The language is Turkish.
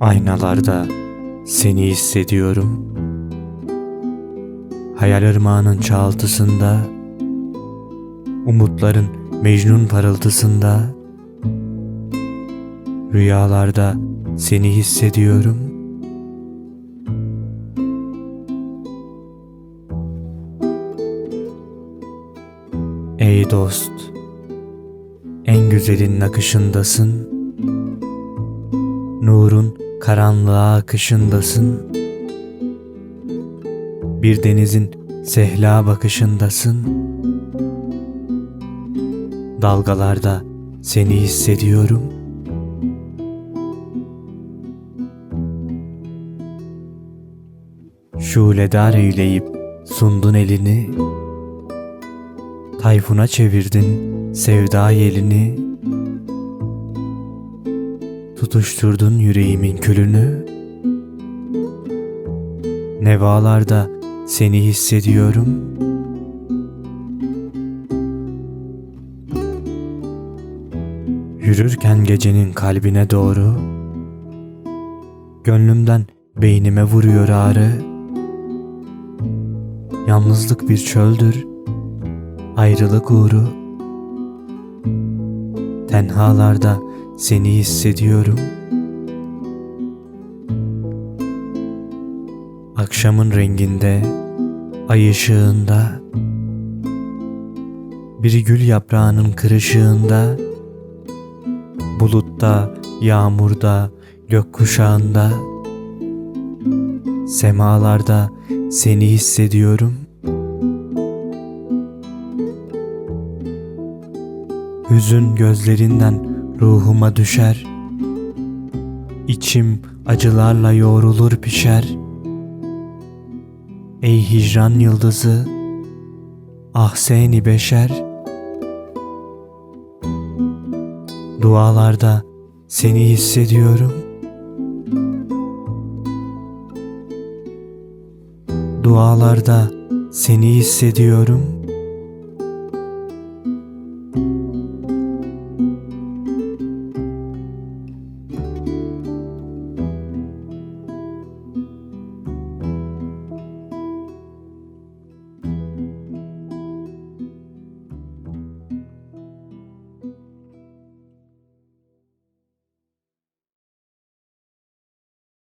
Aynalarda seni hissediyorum. Hayal ırmağının çaltısında, umutların Mecnun parıltısında, rüyalarda seni hissediyorum. Ey dost, en güzelin akışındasın. Nurun karanlığa akışındasın. Bir denizin sehla bakışındasın. Dalgalarda seni hissediyorum. Şuledar eyleyip sundun elini. Tayfuna çevirdin sevda yelini. Tutuşturdun yüreğimin külünü. Nevalarda seni hissediyorum. Yürürken gecenin kalbine doğru Gönlümden beynime vuruyor ağrı Yalnızlık bir çöldür Ayrılık uğru Tenhalarda seni hissediyorum. Akşamın renginde Ay ışığında Bir gül yaprağının kırışığında Bulutta, yağmurda, gökkuşağında Semalarda seni hissediyorum. Hüzün gözlerinden ruhuma düşer. İçim acılarla yoğrulur pişer. Ey hicran yıldızı Ah seni beşer. Dualarda seni hissediyorum. Dualarda seni hissediyorum